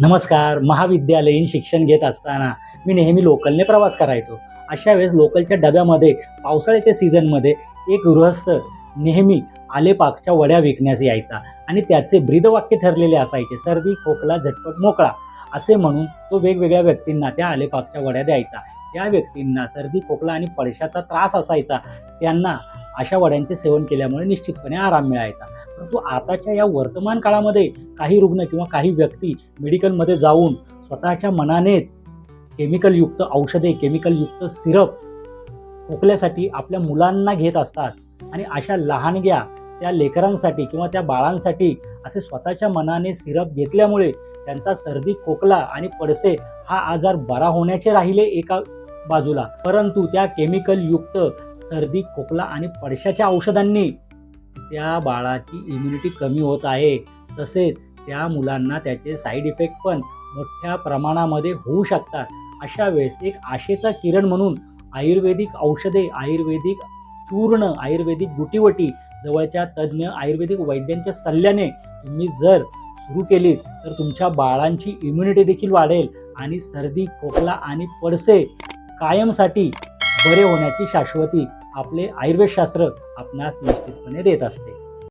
नमस्कार महाविद्यालयीन शिक्षण घेत असताना मी नेहमी लोकलने प्रवास करायचो. अशा वेळेस लोकलच्या डब्यामध्ये पावसाळ्याच्या सीझनमध्ये एक गृहस्थ नेहमी आलेपाकच्या वड्या विकण्यास यायचा आणि त्याचे ब्रीदवाक्य ठरलेले असायचे सर्दी खोकला झटपट मोकळा असे म्हणून तो वेगवेगळ्या व्यक्तींना त्या आलेपाकच्या वड्या द्यायचा. त्या व्यक्तींना सर्दी खोकला आणि पडशाचा त्रास असायचा. त्यांना अशा वड्यांचे सेवन केल्यामुळे निश्चितपणे आराम मिळायचा. परंतु आताच्या या वर्तमान काळामध्ये काही रुग्ण किंवा काही व्यक्ती मेडिकलमध्ये जाऊन स्वतःच्या मनानेच केमिकलयुक्त औषधे केमिकलयुक्त सिरप खोकल्यासाठी आपल्या मुलांना घेत असतात आणि अशा लहानग्या त्या लेकरांसाठी किंवा त्या बाळांसाठी असे स्वतःच्या मनाने सिरप घेतल्यामुळे त्यांचा सर्दी खोकला आणि पडसे हा आजार बरा होण्याचे राहिले एका बाजूला. परंतु त्या केमिकलयुक्त सर्दी खोकला आणि पडशाच्या औषधांनी त्या बाळाची इम्युनिटी कमी होत आहे. तसेच त्या मुलांना त्याचे साईड इफेक्ट पण मोठ्या प्रमाणामध्ये होऊ शकतात. अशा वेळेस एक आशेचा किरण म्हणून आयुर्वेदिक औषधे आयुर्वेदिक चूर्ण आयुर्वेदिक गुटीवटी जवळच्या तज्ज्ञ आयुर्वेदिक वैद्यांच्या सल्ल्याने तुम्ही जर सुरू केलीत तर तुमच्या बाळांची इम्युनिटी देखील वाढेल आणि सर्दी खोकला आणि पडसे कायमसाठी बरे होण्याची शाश्वती आपले आयुर्वेदशास्त्र आपणास निश्चितपणे देत असते.